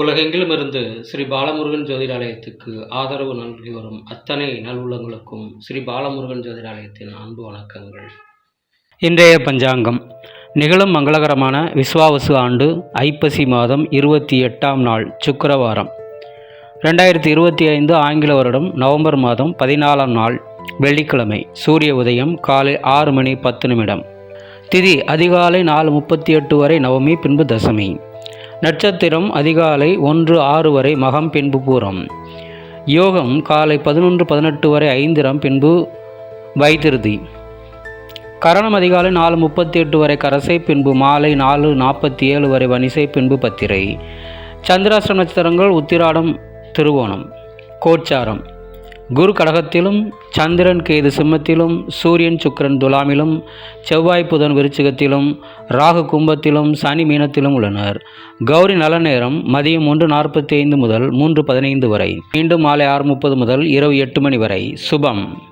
உலகெங்கிலும் இருந்து ஸ்ரீ பாலமுருகன் ஜோதிடாலயத்துக்கு ஆதரவு நல்கி வரும் அத்தனை நல்லுள்ளங்களுக்கும் ஸ்ரீ பாலமுருகன் ஜோதிடாலயத்தின் அன்பு வணக்கங்கள். இன்றைய பஞ்சாங்கம். நிகழும் மங்களகரமான விஸ்வாவசு ஆண்டு ஐப்பசி மாதம் இருபத்தி எட்டாம் நாள் சுக்கரவாரம். ரெண்டாயிரத்தி இருபத்தி ஐந்து ஆங்கில வருடம் நவம்பர் மாதம் பதினாலாம் நாள் வெள்ளிக்கிழமை. சூரிய உதயம் காலை ஆறு மணி பத்து நிமிடம். திதி அதிகாலை நாலு முப்பத்தி எட்டு வரை நவமி பின்பு தசமி. நட்சத்திரம் அதிகாலை ஒன்று ஆறு வரை மகம் பின்பு பூரம். யோகம் காலை பதினொன்று பதினெட்டு வரை ஐந்திரம் பின்பு வைத்திருதி. கரணம் அதிகாலை நாலு முப்பத்தி எட்டு வரை கரசை பின்பு மாலை நாலு நாற்பத்தி ஏழு வரை வனிசை பின்பு பத்திரை. சந்திராஷ்டிரம் நட்சத்திரங்கள் உத்திராடம் திருவோணம். கோச்சாரம். குரு கடகத்திலும் சந்திரன் கேது சிம்மத்திலும் சூரியன் சுக்கரன் துலாமிலும் செவ்வாய் புதன் விருச்சிகத்திலும் ராகு கும்பத்திலும் சனி மீனத்திலும் உள்ளனர். கௌரி நல்ல நேரம் மதியம் ஒன்று நாற்பத்தி ஐந்து முதல் மூன்று பதினைந்து வரை. மீண்டும் மாலை ஆறு முப்பது முதல் இரவு எட்டு மணி வரை. சுபம்.